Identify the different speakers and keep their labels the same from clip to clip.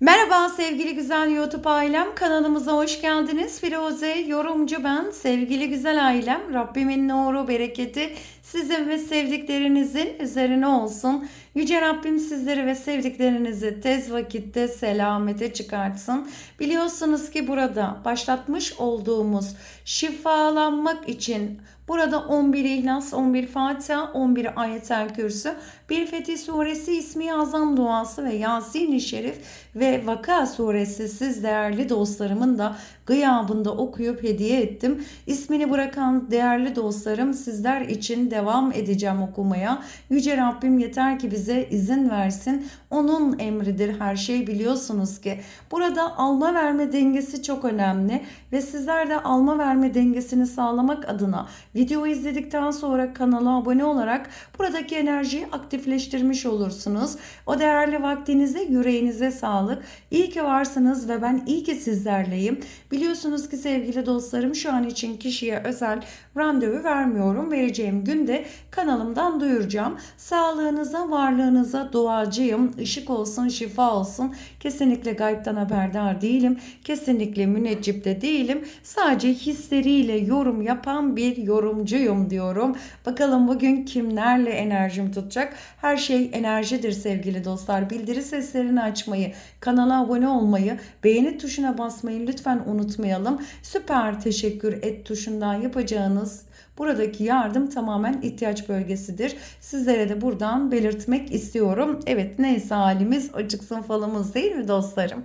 Speaker 1: Merhaba sevgili güzel YouTube ailem kanalımıza hoş geldiniz. Firuze yorumcu ben sevgili güzel ailem Rabbimin nuru bereketi sizin ve sevdiklerinizin üzerine olsun. Yüce Rabbim sizleri ve sevdiklerinizi tez vakitte selamete çıkartsın. Biliyorsunuz ki burada başlatmış olduğumuz şifalanmak için Burada 11 İhlas, 11 Fatiha, 11 Ayetel Kürsü, bir Fetih Suresi, İsmi Azam duası ve Yasin-i Şerif ve Vaka Suresi. Siz değerli dostlarımın da gıyabında okuyup hediye ettim. İsmini bırakan değerli dostlarım sizler için devam edeceğim okumaya. Yüce Rabbim yeter ki bize izin versin. Onun emridir her şey biliyorsunuz ki. Burada alma verme dengesi çok önemli ve sizler de alma verme dengesini sağlamak adına videoyu izledikten sonra kanala abone olarak buradaki enerjiyi aktifleştirmiş olursunuz. O değerli vaktinize, yüreğinize sağlık. İyi ki varsınız ve ben iyi ki sizlerleyim. Biliyorsunuz ki sevgili dostlarım şu an için kişiye özel randevu vermiyorum. Vereceğim günde kanalımdan duyuracağım. Sağlığınıza, varlığınıza duacıyım. Işık olsun, şifa olsun. Kesinlikle gaybden haberdar değilim. Kesinlikle müneccip de değilim. Sadece hisleriyle yorum yapan bir yorumcuyum diyorum. Bakalım bugün kimlerle enerjim tutacak? Her şey enerjidir sevgili dostlar. Bildiri seslerini açmayı, kanala abone olmayı, beğeni tuşuna basmayı lütfen unutmayalım. Süper teşekkür et tuşundan yapacağınız Buradaki yardım tamamen ihtiyaç bölgesidir. Sizlere de buradan belirtmek istiyorum. Evet neyse halimiz açıksın falımız değil mi dostlarım?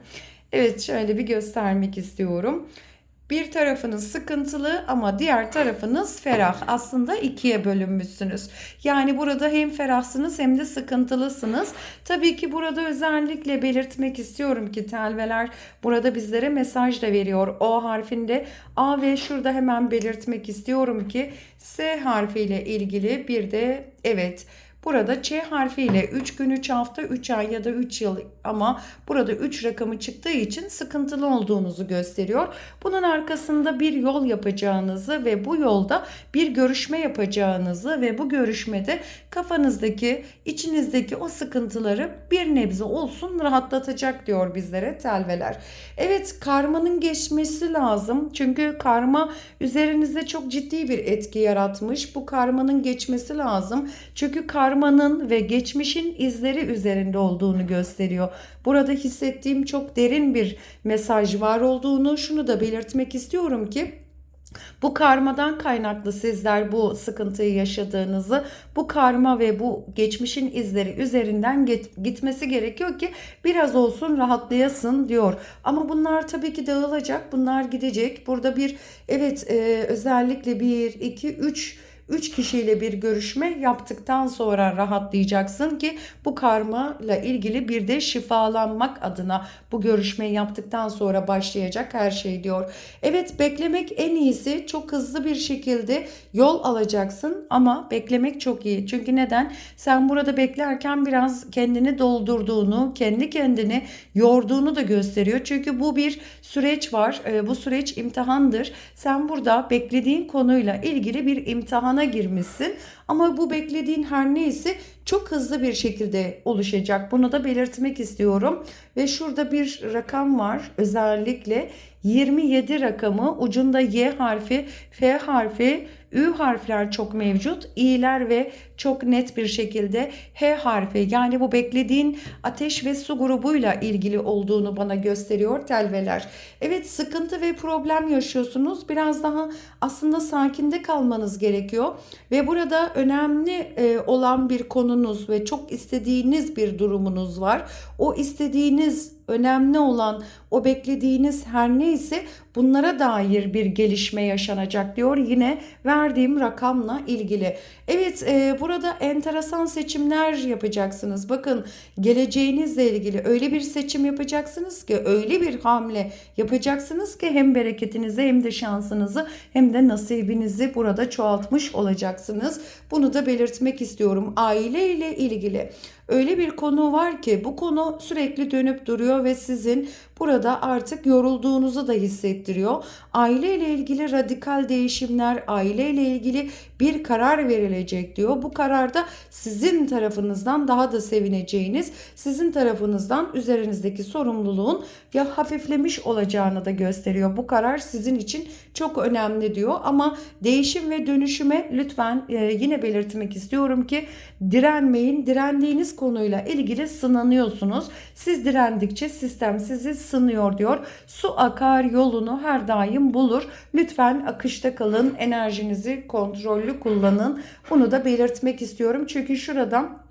Speaker 1: Evet şöyle bir göstermek istiyorum. Bir tarafınız sıkıntılı ama diğer tarafınız ferah. Aslında ikiye bölünmüşsünüz. Yani burada hem ferahsınız hem de sıkıntılısınız. Tabii ki burada özellikle belirtmek istiyorum ki telveler burada bizlere mesaj da veriyor. O harfinde A ve şurada hemen belirtmek istiyorum ki S harfiyle ilgili bir de evet Burada Ç harfiyle 3 gün 3 hafta 3 ay ya da 3 yıl ama burada 3 rakamı çıktığı için sıkıntılı olduğunuzu gösteriyor. Bunun arkasında bir yol yapacağınızı ve bu yolda bir görüşme yapacağınızı ve bu görüşmede kafanızdaki, içinizdeki o sıkıntıları bir nebze olsun rahatlatacak diyor bizlere telveler. Evet karmanın geçmesi lazım. Çünkü karma üzerinizde çok ciddi bir etki yaratmış. Bu karmanın geçmesi lazım. Çünkü karmanın ve geçmişin izleri üzerinde olduğunu gösteriyor. Burada hissettiğim çok derin bir mesaj var olduğunu şunu da belirtmek istiyorum ki bu karmadan kaynaklı sizler bu sıkıntıyı yaşadığınızı, bu karma ve bu geçmişin izleri üzerinden gitmesi gerekiyor ki biraz olsun rahatlayasın diyor. Ama bunlar tabii ki dağılacak, bunlar gidecek. Burada bir evet e, özellikle 1, 2, 3 3 kişiyle bir görüşme yaptıktan sonra rahatlayacaksın ki bu karma ile ilgili bir de şifalanmak adına bu görüşmeyi yaptıktan sonra başlayacak her şey diyor. Evet beklemek en iyisi çok hızlı bir şekilde yol alacaksın ama beklemek çok iyi. Çünkü neden? Sen burada beklerken biraz kendini doldurduğunu, kendi kendini yorduğunu da gösteriyor. Çünkü bu bir süreç var. Ee, bu süreç imtihandır. Sen burada beklediğin konuyla ilgili bir imtihana girmişsin. Ama bu beklediğin her neyse çok hızlı bir şekilde oluşacak. Bunu da belirtmek istiyorum. Ve şurada bir rakam var. Özellikle 27 rakamı ucunda Y harfi, F harfi, Ü harfler çok mevcut. İ'ler ve çok net bir şekilde H harfi yani bu beklediğin ateş ve su grubuyla ilgili olduğunu bana gösteriyor telveler. Evet sıkıntı ve problem yaşıyorsunuz. Biraz daha aslında sakinde kalmanız gerekiyor. Ve burada önemli e, olan bir konunuz ve çok istediğiniz bir durumunuz var. O istediğiniz önemli olan o beklediğiniz her neyse bunlara dair bir gelişme yaşanacak diyor yine verdiğim rakamla ilgili. Evet e, burada enteresan seçimler yapacaksınız. Bakın geleceğinizle ilgili öyle bir seçim yapacaksınız ki öyle bir hamle yapacaksınız ki hem bereketinizi hem de şansınızı hem de nasibinizi burada çoğaltmış olacaksınız. Bunu da belirtmek istiyorum. Aile ile ilgili öyle bir konu var ki bu konu sürekli dönüp duruyor ve sizin burada artık yorulduğunuzu da hissettiriyor. Aile ile ilgili radikal değişimler, aile ile ilgili bir karar verilecek diyor. Bu kararda sizin tarafınızdan daha da sevineceğiniz, sizin tarafınızdan üzerinizdeki sorumluluğun ya hafiflemiş olacağını da gösteriyor. Bu karar sizin için çok önemli diyor ama değişim ve dönüşüme lütfen e, yine belirtmek istiyorum ki direnmeyin. Direndiğiniz konuyla ilgili sınanıyorsunuz. Siz direndikçe sistem sizi sınıyor diyor. Su akar yolunu her daim bulur. Lütfen akışta kalın. Enerjinizi kontrollü kullanın. Bunu da belirtmek istiyorum. Çünkü şuradan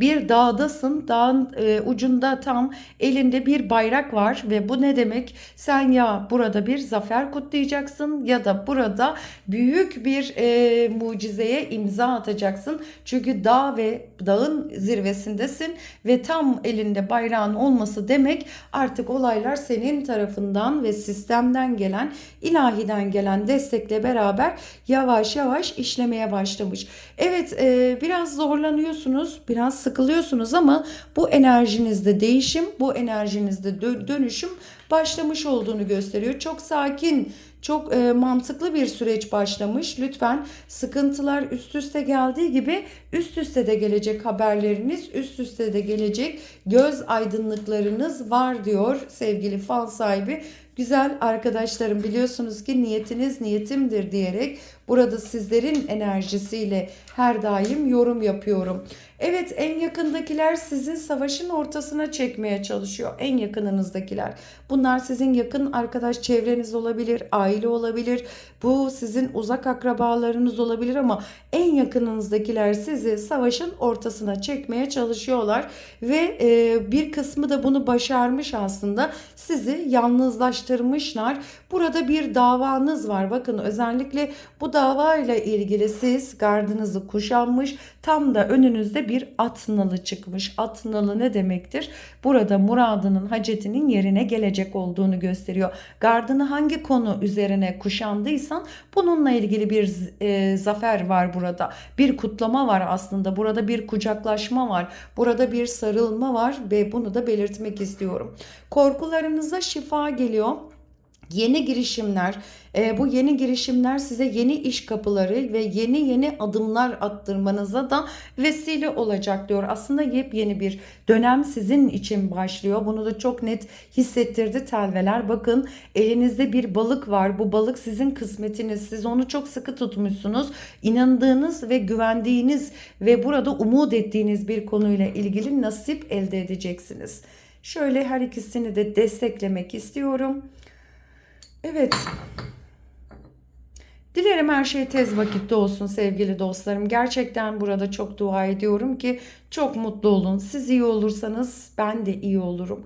Speaker 1: bir dağdasın, dağın e, ucunda tam elinde bir bayrak var ve bu ne demek? Sen ya burada bir zafer kutlayacaksın ya da burada büyük bir e, mucizeye imza atacaksın. Çünkü dağ ve dağın zirvesindesin ve tam elinde bayrağın olması demek artık olaylar senin tarafından ve sistemden gelen, ilahiden gelen destekle beraber yavaş yavaş işlemeye başlamış. Evet e, biraz zorlanıyorsunuz, biraz sıkılıyorsunuz ama bu enerjinizde değişim, bu enerjinizde dö- dönüşüm başlamış olduğunu gösteriyor. Çok sakin, çok e, mantıklı bir süreç başlamış. Lütfen sıkıntılar üst üste geldiği gibi üst üste de gelecek haberleriniz, üst üste de gelecek göz aydınlıklarınız var diyor sevgili fal sahibi. Güzel arkadaşlarım biliyorsunuz ki niyetiniz niyetimdir diyerek burada sizlerin enerjisiyle her daim yorum yapıyorum. Evet en yakındakiler sizi savaşın ortasına çekmeye çalışıyor. En yakınınızdakiler. Bunlar sizin yakın arkadaş çevreniz olabilir, aile olabilir. Bu sizin uzak akrabalarınız olabilir ama en yakınınızdakiler sizi savaşın ortasına çekmeye çalışıyorlar ve e, bir kısmı da bunu başarmış aslında. Sizi yalnızlaştırmışlar. Burada bir davanız var. Bakın özellikle bu davayla ilgili siz gardınızı kuşanmış tam da önünüzde bir at nalı çıkmış. At nalı ne demektir? Burada muradının, hacetinin yerine gelecek olduğunu gösteriyor. Gardını hangi konu üzerine kuşandıysan bununla ilgili bir e, zafer var burada. Bir kutlama var aslında. Burada bir kucaklaşma var. Burada bir sarılma var ve bunu da belirtmek istiyorum. Korkularınıza şifa geliyor yeni girişimler, e, bu yeni girişimler size yeni iş kapıları ve yeni yeni adımlar attırmanıza da vesile olacak diyor. Aslında yepyeni bir dönem sizin için başlıyor. Bunu da çok net hissettirdi telveler. Bakın elinizde bir balık var. Bu balık sizin kısmetiniz. Siz onu çok sıkı tutmuşsunuz. İnandığınız ve güvendiğiniz ve burada umut ettiğiniz bir konuyla ilgili nasip elde edeceksiniz. Şöyle her ikisini de desteklemek istiyorum. Evet. Dilerim her şey tez vakitte olsun sevgili dostlarım. Gerçekten burada çok dua ediyorum ki çok mutlu olun. Siz iyi olursanız ben de iyi olurum.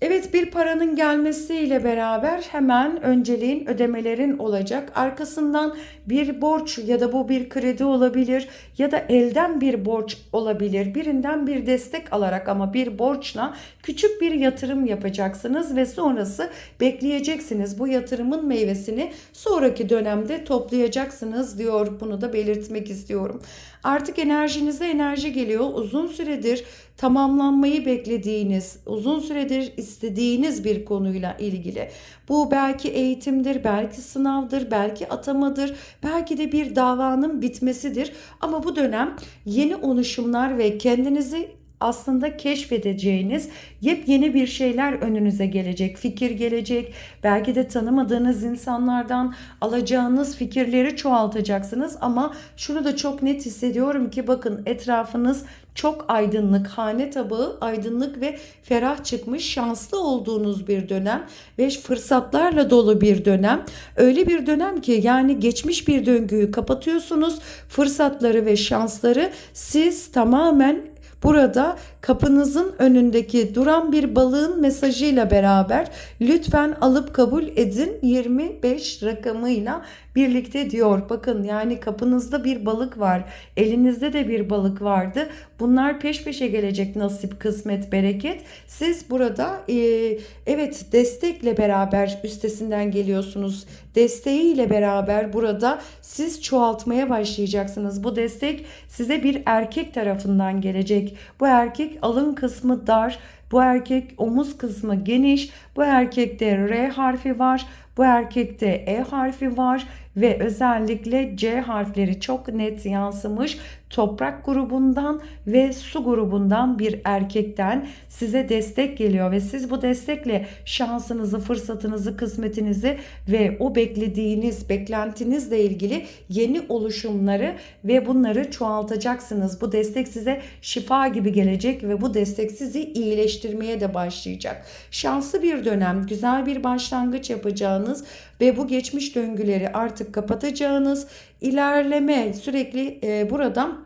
Speaker 1: Evet bir paranın gelmesiyle beraber hemen önceliğin ödemelerin olacak. Arkasından bir borç ya da bu bir kredi olabilir ya da elden bir borç olabilir. Birinden bir destek alarak ama bir borçla küçük bir yatırım yapacaksınız ve sonrası bekleyeceksiniz. Bu yatırımın meyvesini sonraki dönemde toplayacaksınız diyor. Bunu da belirtmek istiyorum. Artık enerjinize enerji geliyor. Uzun süredir tamamlanmayı beklediğiniz, uzun süredir istediğiniz bir konuyla ilgili. Bu belki eğitimdir, belki sınavdır, belki atamadır, belki de bir davanın bitmesidir. Ama bu dönem yeni oluşumlar ve kendinizi aslında keşfedeceğiniz yepyeni bir şeyler önünüze gelecek. Fikir gelecek. Belki de tanımadığınız insanlardan alacağınız fikirleri çoğaltacaksınız ama şunu da çok net hissediyorum ki bakın etrafınız çok aydınlık, hane tabağı aydınlık ve ferah çıkmış, şanslı olduğunuz bir dönem ve fırsatlarla dolu bir dönem. Öyle bir dönem ki yani geçmiş bir döngüyü kapatıyorsunuz. Fırsatları ve şansları siz tamamen Burada kapınızın önündeki duran bir balığın mesajıyla beraber lütfen alıp kabul edin 25 rakamıyla birlikte diyor. Bakın yani kapınızda bir balık var. Elinizde de bir balık vardı. Bunlar peş peşe gelecek nasip, kısmet, bereket. Siz burada e, evet destekle beraber üstesinden geliyorsunuz. Desteğiyle beraber burada siz çoğaltmaya başlayacaksınız. Bu destek size bir erkek tarafından gelecek. Bu erkek alın kısmı dar, bu erkek omuz kısmı geniş, bu erkekte R harfi var, bu erkekte E harfi var ve özellikle C harfleri çok net yansımış toprak grubundan ve su grubundan bir erkekten size destek geliyor ve siz bu destekle şansınızı, fırsatınızı, kısmetinizi ve o beklediğiniz, beklentinizle ilgili yeni oluşumları ve bunları çoğaltacaksınız. Bu destek size şifa gibi gelecek ve bu destek sizi iyileştirmeye de başlayacak. Şanslı bir dönem, güzel bir başlangıç yapacağınız ve bu geçmiş döngüleri artık kapatacağınız ilerleme sürekli e, buradan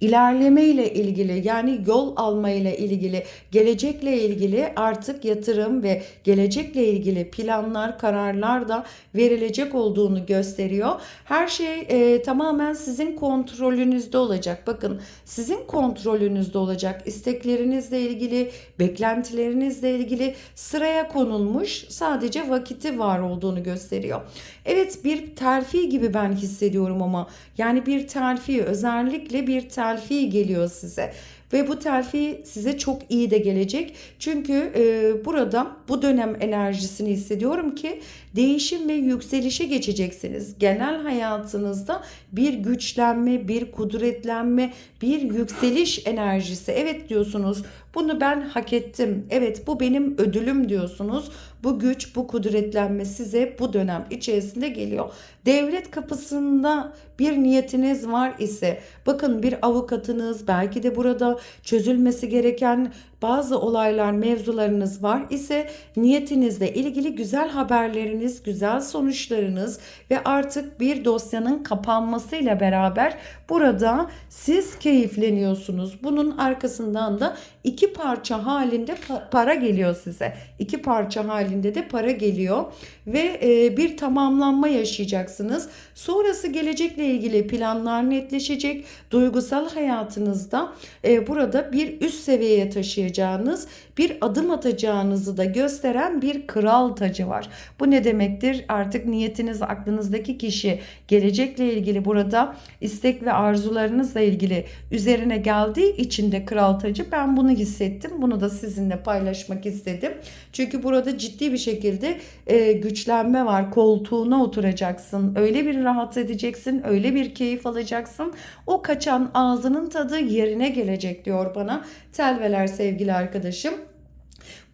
Speaker 1: ilerleme ile ilgili yani yol alma ile ilgili gelecekle ilgili artık yatırım ve gelecekle ilgili planlar kararlar da verilecek olduğunu gösteriyor. Her şey e, tamamen sizin kontrolünüzde olacak. Bakın sizin kontrolünüzde olacak. İsteklerinizle ilgili, beklentilerinizle ilgili sıraya konulmuş sadece vakiti var olduğunu gösteriyor. Evet bir terfi gibi ben hissediyorum ama yani bir terfi özellikle bir terfi geliyor size. Ve bu terfi size çok iyi de gelecek. Çünkü e, burada bu dönem enerjisini hissediyorum ki değişim ve yükselişe geçeceksiniz. Genel hayatınızda bir güçlenme, bir kudretlenme, bir yükseliş enerjisi. Evet diyorsunuz bunu ben hak ettim. Evet bu benim ödülüm diyorsunuz. Bu güç, bu kudretlenme size bu dönem içerisinde geliyor. Devlet kapısında bir niyetiniz var ise bakın bir avukatınız belki de burada çözülmesi gereken bazı olaylar, mevzularınız var ise niyetinizle ilgili güzel haberleriniz, güzel sonuçlarınız ve artık bir dosyanın kapanmasıyla beraber burada siz keyifleniyorsunuz. Bunun arkasından da iki parça halinde para geliyor size. İki parça halinde de para geliyor ve e, bir tamamlanma yaşayacaksınız. Sonrası gelecekle ilgili planlar netleşecek. Duygusal hayatınızda e, burada bir üst seviyeye taşıyacağınız bir adım atacağınızı da gösteren bir kral tacı var. Bu ne demektir? Artık niyetiniz aklınızdaki kişi gelecekle ilgili burada istek ve arzularınızla ilgili üzerine geldiği için de kral tacı ben bunu hissettim. Bunu da sizinle paylaşmak istedim. Çünkü burada ciddi bir şekilde e, güçlenme var. Koltuğuna oturacaksın. Öyle bir rahat edeceksin. Öyle bir keyif alacaksın. O kaçan ağzının tadı yerine gelecek diyor bana telveler sevgili arkadaşım.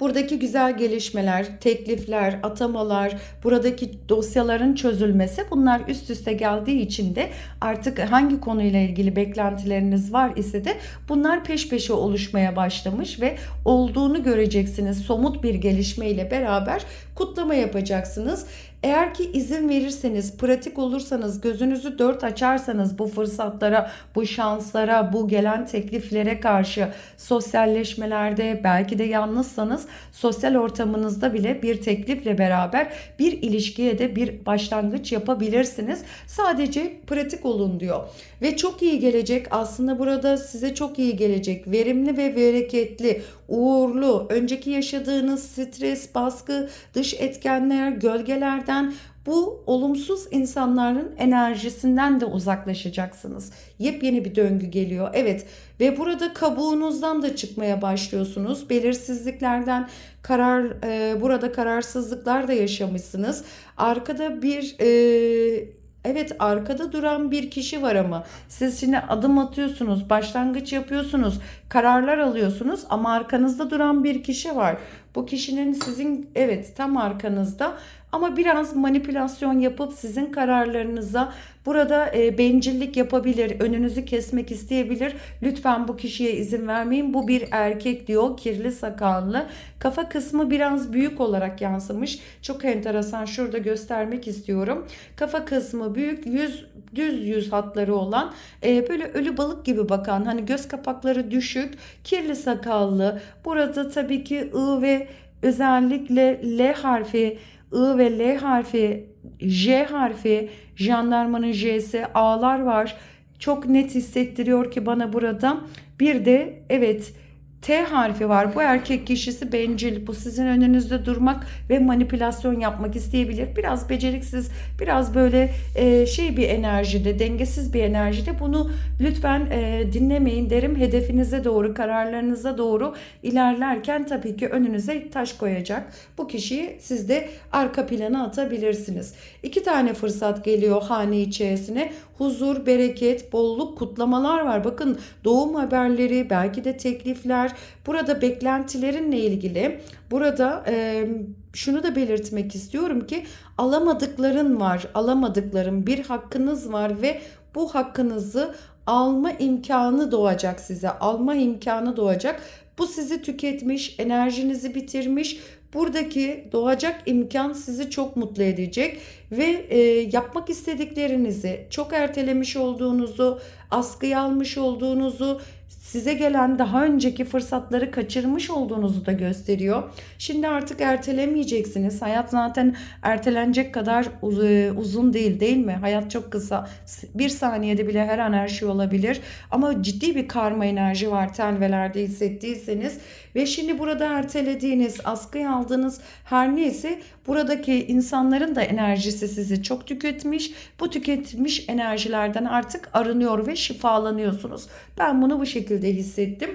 Speaker 1: Buradaki güzel gelişmeler, teklifler, atamalar, buradaki dosyaların çözülmesi bunlar üst üste geldiği için de artık hangi konuyla ilgili beklentileriniz var ise de bunlar peş peşe oluşmaya başlamış ve olduğunu göreceksiniz. Somut bir gelişme ile beraber kutlama yapacaksınız. Eğer ki izin verirseniz, pratik olursanız, gözünüzü dört açarsanız bu fırsatlara, bu şanslara, bu gelen tekliflere karşı sosyalleşmelerde belki de yalnızsanız sosyal ortamınızda bile bir teklifle beraber bir ilişkiye de bir başlangıç yapabilirsiniz. Sadece pratik olun diyor. Ve çok iyi gelecek aslında burada size çok iyi gelecek. Verimli ve bereketli, uğurlu, önceki yaşadığınız stres, baskı, dış etkenler, gölgelerden bu olumsuz insanların enerjisinden de uzaklaşacaksınız. Yepyeni bir döngü geliyor. Evet ve burada kabuğunuzdan da çıkmaya başlıyorsunuz. Belirsizliklerden karar e, burada kararsızlıklar da yaşamışsınız. Arkada bir e, Evet arkada duran bir kişi var ama siz şimdi adım atıyorsunuz, başlangıç yapıyorsunuz, kararlar alıyorsunuz ama arkanızda duran bir kişi var. Bu kişinin sizin evet tam arkanızda ama biraz manipülasyon yapıp sizin kararlarınıza burada e, bencillik yapabilir, önünüzü kesmek isteyebilir. Lütfen bu kişiye izin vermeyin. Bu bir erkek diyor, kirli sakallı. Kafa kısmı biraz büyük olarak yansımış. Çok enteresan. Şurada göstermek istiyorum. Kafa kısmı büyük, yüz düz yüz hatları olan, e, böyle ölü balık gibi bakan, hani göz kapakları düşük, kirli sakallı. Burada tabii ki I ve özellikle L harfi I ve L harfi, J harfi, jandarmanın J'si, A'lar var. Çok net hissettiriyor ki bana burada. Bir de evet T harfi var. Bu erkek kişisi bencil. Bu sizin önünüzde durmak ve manipülasyon yapmak isteyebilir. Biraz beceriksiz, biraz böyle e, şey bir enerjide, dengesiz bir enerjide. Bunu lütfen e, dinlemeyin derim. Hedefinize doğru, kararlarınıza doğru ilerlerken tabii ki önünüze taş koyacak. Bu kişiyi siz de arka plana atabilirsiniz. İki tane fırsat geliyor hane içerisine. Huzur, bereket, bolluk, kutlamalar var. Bakın doğum haberleri, belki de teklifler, burada beklentilerinle ilgili. Burada e, şunu da belirtmek istiyorum ki alamadıkların var, alamadıkların bir hakkınız var ve bu hakkınızı alma imkanı doğacak size. Alma imkanı doğacak. Bu sizi tüketmiş, enerjinizi bitirmiş. Buradaki doğacak imkan sizi çok mutlu edecek ve e, yapmak istediklerinizi çok ertelemiş olduğunuzu, askıya almış olduğunuzu, size gelen daha önceki fırsatları kaçırmış olduğunuzu da gösteriyor. Şimdi artık ertelemeyeceksiniz. Hayat zaten ertelenecek kadar uz- uzun değil değil mi? Hayat çok kısa. Bir saniyede bile her an her şey olabilir. Ama ciddi bir karma enerji var telvelerde hissettiyseniz. Ve şimdi burada ertelediğiniz, askıya aldığınız her neyse buradaki insanların da enerjisi sizi çok tüketmiş. Bu tüketmiş enerjilerden artık arınıyor ve şifalanıyorsunuz. Ben bunu bu şekilde hissettim.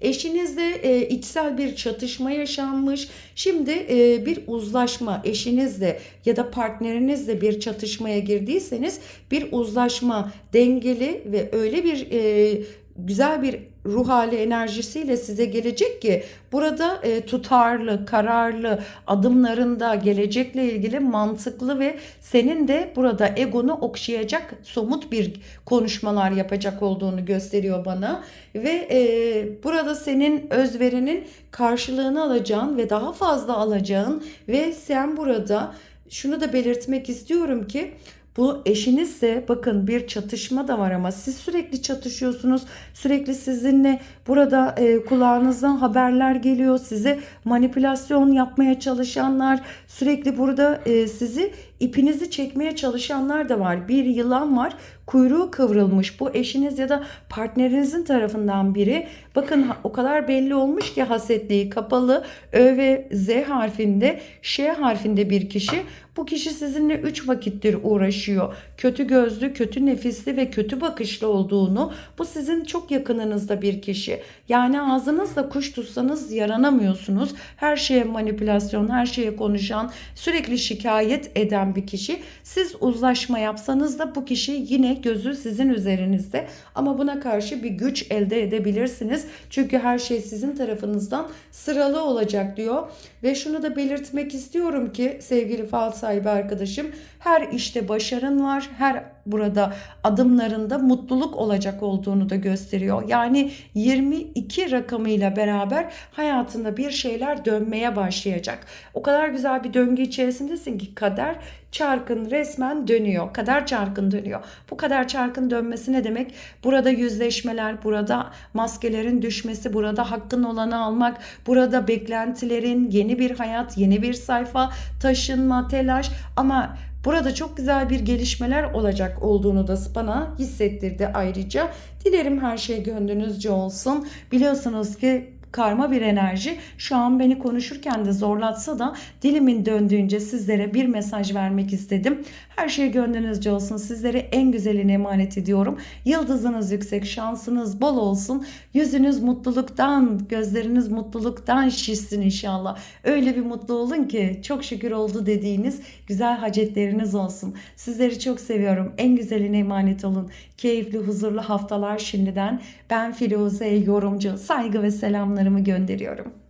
Speaker 1: Eşinizle e, içsel bir çatışma yaşanmış. Şimdi e, bir uzlaşma eşinizle ya da partnerinizle bir çatışmaya girdiyseniz bir uzlaşma dengeli ve öyle bir e, güzel bir ruh hali enerjisiyle size gelecek ki burada e, tutarlı, kararlı adımlarında gelecekle ilgili mantıklı ve senin de burada egonu okşayacak somut bir konuşmalar yapacak olduğunu gösteriyor bana. Ve e, burada senin özverinin karşılığını alacağın ve daha fazla alacağın ve sen burada şunu da belirtmek istiyorum ki bu eşinizse bakın bir çatışma da var ama siz sürekli çatışıyorsunuz. Sürekli sizinle burada e, kulağınızdan haberler geliyor. Size manipülasyon yapmaya çalışanlar, sürekli burada e, sizi ipinizi çekmeye çalışanlar da var. Bir yılan var. Kuyruğu kıvrılmış. Bu eşiniz ya da partnerinizin tarafından biri. Bakın o kadar belli olmuş ki hasetliği kapalı. Ö ve Z harfinde, Ş harfinde bir kişi. Bu kişi sizinle 3 vakittir uğraşıyor. Kötü gözlü, kötü nefisli ve kötü bakışlı olduğunu. Bu sizin çok yakınınızda bir kişi. Yani ağzınızla kuş tutsanız yaranamıyorsunuz. Her şeye manipülasyon, her şeye konuşan, sürekli şikayet eden bir kişi. Siz uzlaşma yapsanız da bu kişi yine gözü sizin üzerinizde. Ama buna karşı bir güç elde edebilirsiniz. Çünkü her şey sizin tarafınızdan sıralı olacak diyor. Ve şunu da belirtmek istiyorum ki sevgili fal sahibi arkadaşım her işte başarın var. Her burada adımlarında mutluluk olacak olduğunu da gösteriyor. Yani 22 rakamıyla beraber hayatında bir şeyler dönmeye başlayacak. O kadar güzel bir döngü içerisindesin ki kader çarkın resmen dönüyor. Kader çarkın dönüyor. Bu kadar çarkın dönmesi ne demek? Burada yüzleşmeler, burada maskelerin düşmesi, burada hakkın olanı almak, burada beklentilerin, yeni bir hayat, yeni bir sayfa, taşınma, telaş ama Burada çok güzel bir gelişmeler olacak olduğunu da bana hissettirdi ayrıca. Dilerim her şey gönlünüzce olsun. Biliyorsunuz ki karma bir enerji şu an beni konuşurken de zorlatsa da dilimin döndüğünce sizlere bir mesaj vermek istedim. Her şey gönlünüzce olsun. Sizlere en güzelini emanet ediyorum. Yıldızınız yüksek, şansınız bol olsun. Yüzünüz mutluluktan, gözleriniz mutluluktan şişsin inşallah. Öyle bir mutlu olun ki çok şükür oldu dediğiniz güzel hacetleriniz olsun. Sizleri çok seviyorum. En güzeline emanet olun. Keyifli, huzurlu haftalar şimdiden. Ben Firuze yorumcu. Saygı ve selamlarımı gönderiyorum.